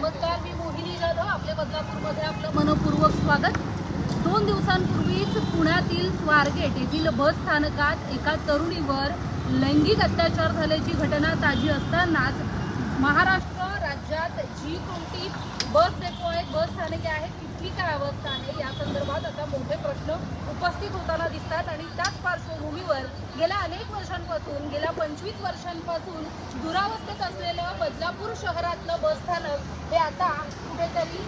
नमस्कार मी मोहिनी जाधव आपल्या बदलापूरमध्ये आपलं मनपूर्वक स्वागत. दोन दिवसांपूर्वीच पुण्यातील स्वारगेट येथील बस स्थानकात एका तरुणीवर लैंगिक अत्याचार झाल्याची घटना ताजी असतानाच महाराष्ट्र राज्यात जी कोणती बस डेपो आहेत बस स्थानके आहेत तिथली काय अवस्था आहे या संदर्भात आता मोठे प्रश्न उपस्थित होताना दिसतात आणि त्याच पार्श्वभूमीवर गेल्या अनेक वर्षांपासून गेल्या पंचवीस वर्षांपासून दुरावस्थेत असलेलं बदलापूर शहरातलं बस स्थानक हे आता कुठेतरी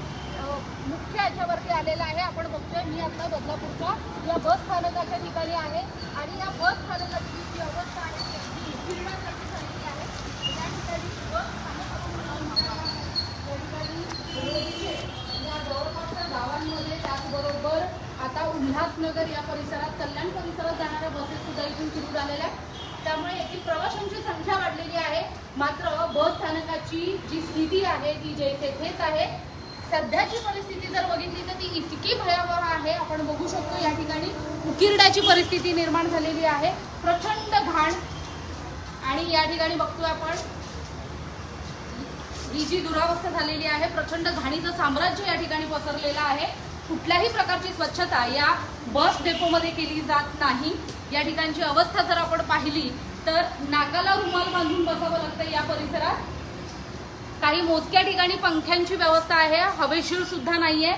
मुख्य याच्यावरती आलेलं आहे. आपण बघतोय मी आता बदलापूरच्या या बस स्थानकाच्या ठिकाणी आहे आणि या बस स्थानकाची जी अवस्था आहे ती अगदी उकिरड्यासारखी झालेली आहे या ठिकाणी बस स्थानकापासून या ठिकाणी रोडचे या जवळपासच्या गावांमध्ये त्याचबरोबर आता उल्हासनगर या परिसरात कल्याण परिसरात जाणाऱ्या बसेस सुद्धा इथून सुरू झालेल्या आहेत त्यामुळे येथील प्रवाशांची संख्या वाढलेली आहे मात्र बस ची जी स्थिती आहे ती जे तेथेच आहे. सध्याची परिस्थिती जर बघितली तर ती इतकी भयावह आहे. आपण बघू शकतो या ठिकाणी उकिरड्याची परिस्थिती निर्माण झालेली आहे. प्रचंड घाण. आणि या ठिकाणी बघतोय आपण ही जी दुरावस्था झालेली आहे प्रचंड घाणीचं साम्राज्य या ठिकाणी पसरलेलं आहे. कुठल्याही प्रकारची स्वच्छता या बस डेपोमध्ये केली जात नाही. या ठिकाणची अवस्था जर आपण पाहिली तर नाकाला रुमाल बांधून बसावं लागतं या परिसरात. काही मोजक्या ठिकाणी पंख्यांची व्यवस्था आहे. हवेशीर सुद्धा आहे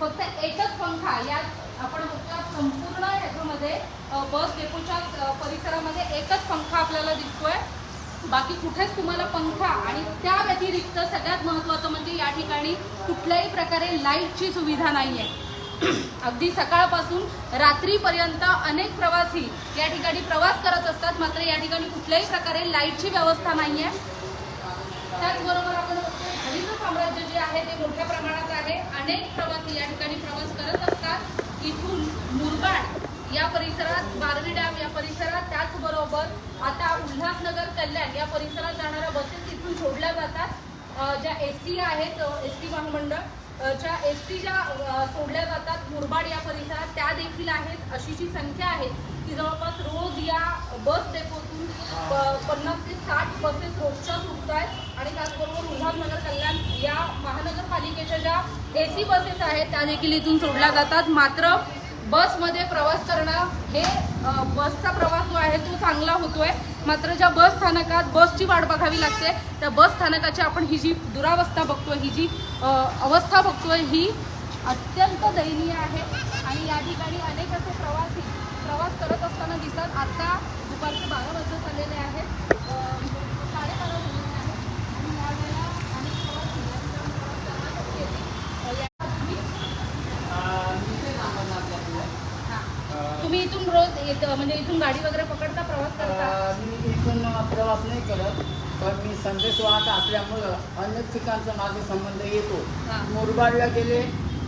फक्त एकच पंखा यात आपण बघतो संपूर्ण ह्याच्यामध्ये बस डेपोच्या परिसरामध्ये एकच पंखा आपल्याला दिसतोय. बाकी कुठेच तुम्हाला पंखा आणि त्या व्यतिरिक्त सगळ्यात महत्त्वाचं म्हणजे या ठिकाणी कुठल्याही प्रकारे लाईटची सुविधा नाही आहे अगदी सकाळपासून रात्रीपर्यंत अनेक प्रवासी या ठिकाणी प्रवास करत असतात. मात्र या ठिकाणी कुठल्याही प्रकारे लाईटची व्यवस्था नाही आहे त्याचबरोबर आपण बघतोय हरित साम्राज्य जे आहे ते मोठ्या प्रमाणात आहे. अनेक प्रवासी या ठिकाणी प्रवास करत असतात. इथून मुरबाड या परिसरात बारवी डॅम या परिसरात त्याचबरोबर आता उल्हासनगर कल्याण या परिसरात जाणाऱ्या बसेस इथून सोडल्या जातात. ज्या एस टी आहेत एस टी महामंडळ ज्या एस टी ज्या सोडल्या जातात मुरबाड या परिसरात त्या देखील आहेत. अशी जी संख्या आहे ती जवळपास रोज या बस डेपोतून प- पन्नास ते साठ बसेस रोजच्या सुटत आहेत आणि त्याचबरोबर उल्हासनगर कल्याण या महानगरपालिकेच्या ज्या ए सी बसेस आहेत त्या देखील इथून सोडल्या जातात. मात्र बसमध्ये प्रवास करणं हे बसचा प्रवास जो आहे तो चांगला होतोय. मात्र ज्या बस स्थानकात बसची वाट बघावी लागते त्या बस स्थानकाची आपण ही जी दुरावस्था बघतोय ही जी अवस्था बघतोय ही अत्यंत दयनीय आहे. आणि या ठिकाणी अनेक असे प्रवासी प्रवास करत असताना दिसतात. आता दुपारचे बारा वाजत आलेले आहेत अ, साडेबारा झालेले आहेत आणि यावेळेला अनेक प्रवासी या ठिकाणी प्रवास करण्यासाठी येतील. अ, या- हा. तुम्ही इथून रोज येत म्हणजे इथून गाडी वगैरे पकडता प्रवास करता? मी इथून प्रवास नाही करत पण मी संदेश वाहत असल्यामुळं अनेक ठिकाणचा माझा संबंध येतो. मुरबाडला गेले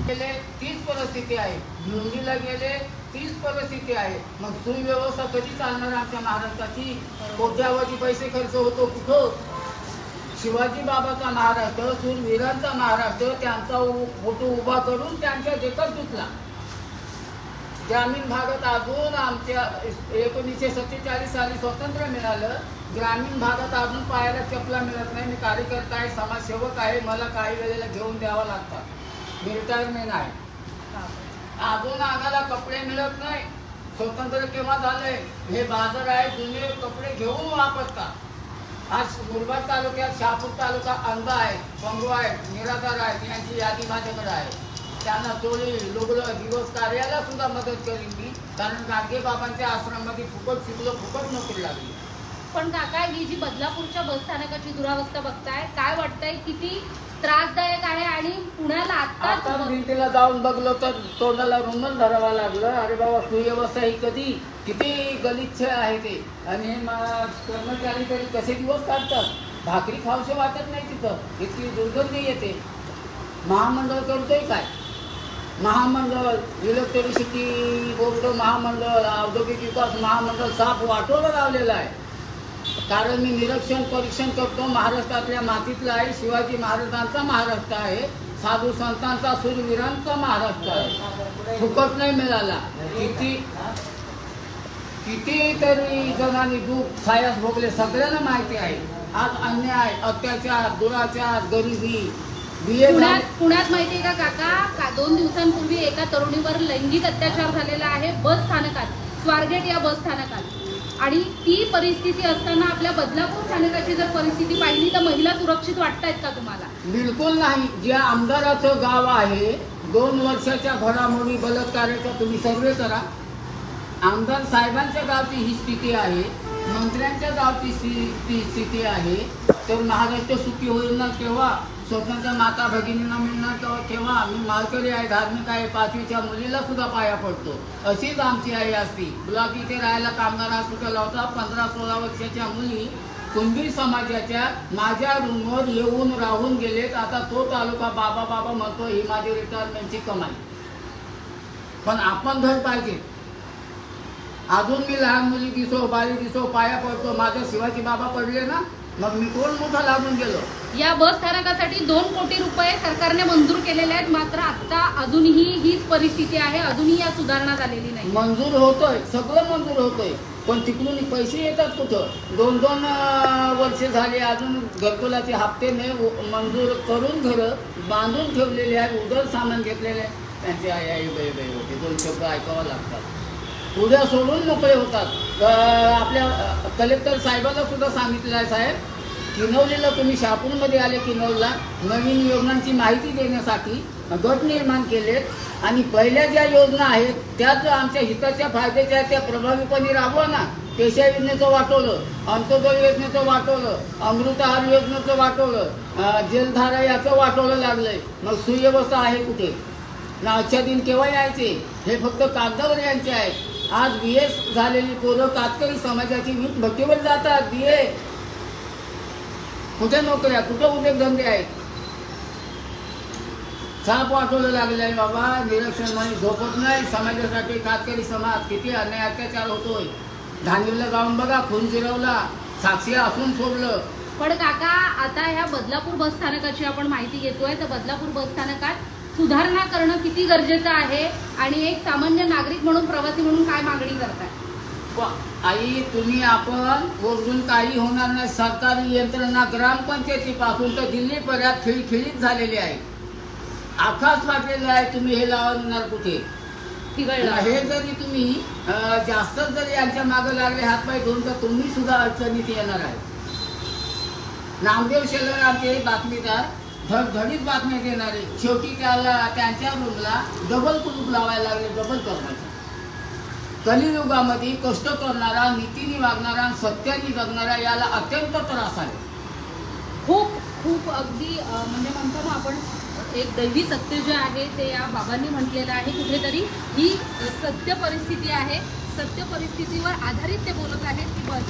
गेले तीच परिस्थिती आहे. भिवंडीला गेले तीच परिस्थिती आहे. मग सुव्यवस्था कधी चालणार आमच्या महाराष्ट्राची? कोट्यावधी पैसे खर्च होतो कुठं? शिवाजी बाबाचा महाराष्ट्र सूरवीरांचा महाराष्ट्र त्यांचा फोटो उभा करून त्यांच्या देखत धुतला ग्रामीण भागात अजून आमच्या एकोणीसशे सत्तेचाळीस साली स्वातंत्र्य मिळालं. ग्रामीण भागात अजून पायाला चपला मिळत नाही. मी कार्यकर्ता आहे समाजसेवक आहे. मला काही वेळेला घेऊन द्यावा लागतात मी रिटायरमेंट आहे. अजून आम्हाला कपडे मिळत नाही. स्वतंत्र केव्हा झालंय? हे बाजार आहे. जुने कपडे घेऊन वापरतात. आज मुरबाड तालुक्यात शहापूर तालुका अंध आहे पंगू आहे निराधार आहे. यांची यादी माझ्याकडे आहे. त्यांना चोळी लुगडं दिवस कार्याला सुद्धा मदत करीन मी. कारण गाडगे बाबांच्या आश्रमामध्ये फुकट शिकलो फुकट नोकरी लागली. पण काका ही जी बदलापूरच्या बस स्थानकाची दुरावस्था बघताय काय वाटतंय? किती त्रासदायक आहे आणि पुण्याला आता आता भिंतीला जाऊन बघलो तर तोंडाला रुंदन धरावं लागलं. अरे बाबा सुव्यवस्था ही कधी किती गलिच्छ आहे ते. आणि हे मा- कर्मचारी तरी कसे दिवस काढतात? भाकरी खाऊशे वाटत नाही तिथं. इतकी दुर्गंधी येते. महामंडळ करतोय काय? महामंडळ इलेक्ट्रिसिटी बोर्ड महामंडळ औद्योगिक विकास महामंडळ साफ वाटोला लावलेलं आहे. कारण मी निरीक्षण परीक्षण करतो महाराष्ट्रातल्या मातीतला आहे. शिवाजी महाराजांचा महाराष्ट्र आहे. साधू संतांचा सूरवीरांचा महाराष्ट्र आहे. फुकट नाही मिळाला. किती किती तरी जणांनी दुःख सायास भोगले सगळ्यांना माहिती आहे. आज अन्याय अत्याचार दुराचार गरिबी पुण्यात पुण्यात माहितीये का काका? का दोन दिवसांपूर्वी एका तरुणीवर लैंगिक अत्याचार झालेला आहे बस स्थानकात स्वारगेट या बस स्थानकात. आणि ती परिस्थिती असताना आपल्या बदलापूर स्थानकाची जर परिस्थिती पाहिली तर महिला सुरक्षित वाटतायत का तुम्हाला? बिलकुल नाही. जे आमदाराचं गाव आहे दोन वर्षाच्या घडामोडी बलात्काराचा तुम्ही सर्वे करा. आमदार साहेबांच्या गावची ही स्थिती आहे मंत्र्यांच्या गावची ती स्थिती आहे. तर महाराष्ट्र सुखी होईल ना केव्हा? स्वतंत्र माता भगिनींना मिळणार तेव्हा केव्हा मी मालकरी आहे धार्मिक आहे पाचवीच्या मुलीला सुद्धा पाया पडतो. अशीच आमची आई असती. ब्लॉक इथे राहायला कामगार हॉस्पिटल होता पंधरा सोळा वर्षाच्या मुली कुंभी समाजाच्या माझ्या रूमवर येऊन राहून गेलेत. आता तो तालुका बाबा बाबा म्हणतो ही माझी रिटायरमेंटची कमाई. पण आपण धर पाहिजे. अजून मी लहान मुली दिसो बाली दिसो पाया पडतो. माझ्या शिवाजी बाबा पडले ना? मग मी कोण मोठा लागून गेलो या बस स्थानकासाठी दोन कोटी रुपये सरकारने मंजूर केलेले आहेत मात्र आता अजूनही हीच परिस्थिती आहे अजूनही या सुधारणा झालेली नाही मंजूर होतोय सगळं मंजूर होतोय पण तिकडून पैसे येतात कुठं दोन दोन वर्ष झाले अजून घरकुलाचे हप्ते नाही मंजूर करून घरं बांधून ठेवलेले आहे उदर सामान घेतलेले आहे त्यांचे आई आई बाई बाई होते दोन शब्द ऐकावं लागतात उद्या सोडून मोकळे होतात. आपल्या कलेक्टर साहेबाला सुद्धा सांगितलं आहे साहेब किनवलीला तुम्ही शहापूरमध्ये आले किनवलीला नवीन योजनांची माहिती देण्यासाठी गट निर्माण केलेत आणि पहिल्या ज्या योजना आहेत त्याच आमच्या हिताच्या फायद्याच्या त्या प्रभावीपणे राबवा ना. पेशा योजनेचं वाटवलं अंत्योदय योजनेचं वाटवलं अमृतहार योजनेचं वाटवलं जेलधारा जलधारा याचं वाटवलं लागलंय. मग सुव्यवस्था आहे कुठे? ना आजच्या दिन केव्हा यायचे? हे फक्त कागदावर यांचे आहेत. आज बी एस झालेली पोरं तात्कालिक समाजाची वीट भट्टीवर जातात बी ए कुठे नोकऱ्या? कुठे उद्योगधंदे आहेत? साप वाटवलं लागले आहे बाबा. निरक्षण नाही झोपत नाही. समाजासाठी कातकरी समाज किती अन्याय अत्याचार होतोय. धानिवला जाऊन बघा खून जिरवला साक्षी असून सोडलं. पण काका आता ह्या बदलापूर बसस्थानकाची आपण माहिती घेतोय. तर बदलापूर बसस्थानकात सुधारणा करणं किती गरजेचं आहे आणि एक सामान्य नागरिक म्हणून प्रवासी म्हणून काय मागणी करताय? आई तुम्ही आपण वरून काही होणार नाही. सरकारी यंत्रणा ग्रामपंचायतीपासून तर दिल्लीपर्यंत खिळखिळीत झालेली आहे. आकाश वाटलेला आहे तुम्ही हे लावणार कुठे? ठिगळलं हे जरी तुम्ही अं, जास्त जरी यांच्या मागे लागले हातपाय धुवून तर तुम्ही सुद्धा अडचणीत येणार आहे. नामदेव शेलर आमचे बातमीदार धडधडीत बातम्या देणारे शेवटी त्याला त्यांच्या रूमला डबल कुलूप लावायला लागले डबल करण्याचे. कलियुगामध्ये कष्ट करणारा नीतीने वागणारा सत्याने जगणारा याला अत्यंत त्रास आहे. खूप खूप अगदी म्हणजे म्हणतो ना आपण एक दैवी सत्य जे आहे ते या बाबांनी म्हटलेलं आहे कुठेतरी. ही सत्य परिस्थिती आहे. सत्य परिस्थितीवर आधारित ते बोलत आहेत की बस.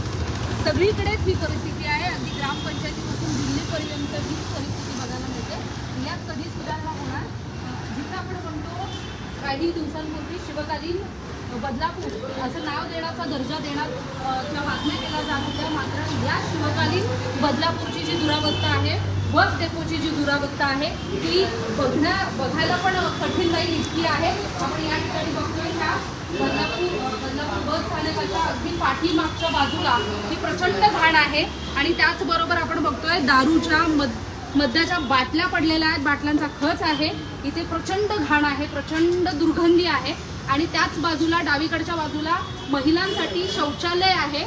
सगळीकडेच ही परिस्थिती आहे. अगदी ग्रामपंचायतीपासून दिल्लीपर्यंत ही परिस्थिती मिळते यात कधी सुधारणा होणार. जिथं आपण म्हणतो काही दिवसांपूर्वी शिवकालीन बदलापूर असं नाव देण्याचा दर्जा देण्यात किंवा मागण्या केल्या जात होत्या. मात्र या शिवकालीन बदलापूरची जी दुरावस्था आहे बस डेपोची जी दुरावस्था आहे ती बघण्या बघायला पण कठीण जाईल इतकी आहे. आपण या ठिकाणी बघतोय ह्या बदलापूर बदलापूर बस स्थानकाच्या अगदी पाठीमागच्या बाजूला ही प्रचंड घाण आहे. आणि त्याचबरोबर आपण बघतोय दारूच्या मद मद्याच्या बाटल्या पडलेल्या आहेत. बाटल्यांचा खच आहे. इथे प्रचंड घाण आहे प्रचंड दुर्गंधी आहे. आणि त्याच बाजूला डावीकडच्या बाजूला महिलांसाठी शौचालय आहे.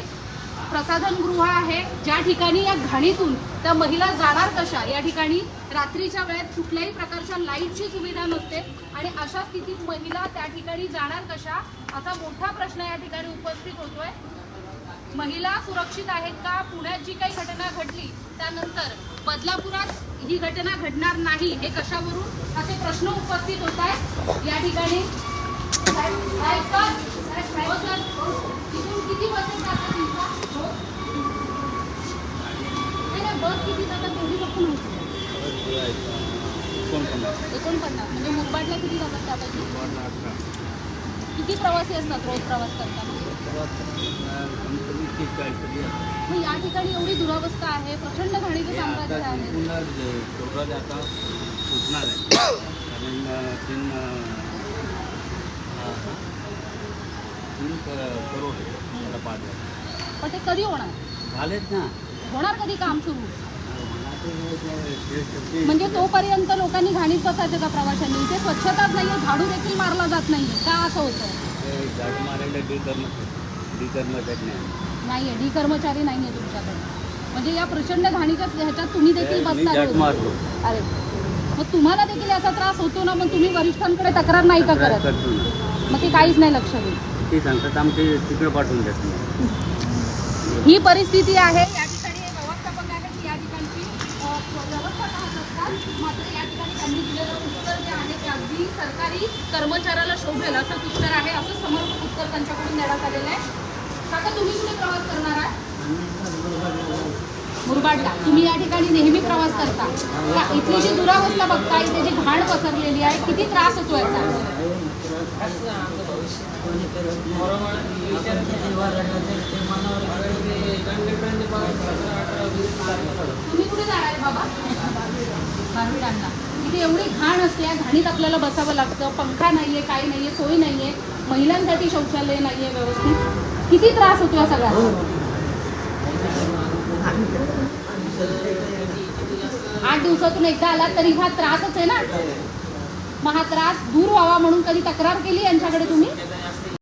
प्रसाधनगृह आहे. ज्या ठिकाणी या घाणीतून त्या महिला जाणार कशा? या ठिकाणी रात्रीच्या वेळेत कुठल्याही प्रकारच्या लाईटची सुविधा नसते. आणि अशा स्थितीत महिला त्या ठिकाणी जाणार कशा? असा मोठा प्रश्न या ठिकाणी उपस्थित होतोय. महिला सुरक्षित आहेत का? पुण्यात जी काही घटना घडली त्यानंतर बदलापुरात ही घटना घडणार नाही हे कशावरून असे प्रश्न उपस्थित होत आहेत या ठिकाणी किती बसेस जातात? हो. बस किती जातात तेवढी फक्त माहिती एकोणपन्नास म्हणजे मुंबईला किती जातात त्यापैकी किती प्रवासी असतात रोज प्रवास करताना मग या ठिकाणी एवढी दुरावस्था आहे प्रचंड घाणीचे साम्राज्य आहे. तेवढं आता सुटणार आहे. कारण तीन करोड आहे. त्याला पाच आहे. पण ते कधी होणार? झालेत ना. होणार कधी काम सुरू? म्हणजे तोपर्यंत लोकांनी घाणीत बसायचं का प्रवाशांनी? इथे स्वच्छताच नाहीये झाडू देखील मारला जात नाहीये. का असं होतं झाड मारायला डी कर्मचारी डी कर्मचारी नाही नाहीये डी कर्मचारी नाहीये तुमच्याकडे. म्हणजे या प्रचंड घाणीच्या ह्याच्यात तुम्ही देखील बसता. मारतो अरे मग तुम्हाला देखील याचा त्रास होतो ना मग तुम्ही वरिष्ठांकडे तक्रार नाही का करत? मग ते काहीच नाही लक्ष देत. ते सांगतात आमचे तिकडे पाठवून देत नाही. ही परिस्थिती आहे. या ठिकाणी एक व्यवस्थापक आहे की या ठिकाणची अ, व्यवस्था पाहत असतात. मात्र या ठिकाणी त्यांनी दिलेलं उत्तर जे आहे ते अगदी सरकारी कर्मचाऱ्याला शोभेल असं उत्तर आहे असं समर्पक उत्तर त्यांच्याकडून देण्यात आलेलं आहे. काका तुम्ही कुठे प्रवास आहे मुरबाडला तुम्ही या ठिकाणी नेहमी प्रवास करता. का इथली जी दुरावस्था बघता इथे जी घाण पसरलेली आहे किती त्रास होतो याचा? तुम्ही कुठे जाणार बाबा? बारविडांना इथे एवढी घाण असते या घाणीत आपल्याला बसावं लागतं. पंखा नाही आहे काही नाहीये सोय नाहीये. महिलांसाठी शौचालय नाही आहे व्यवस्थित. किती त्रास होतो या सगळ्या आठ दिवसातून एकदा आला तरी हा त्रासच आहे ना? मग हा त्रास दूर व्हावा म्हणून कधी तक्रार केली यांच्याकडे तुम्ही?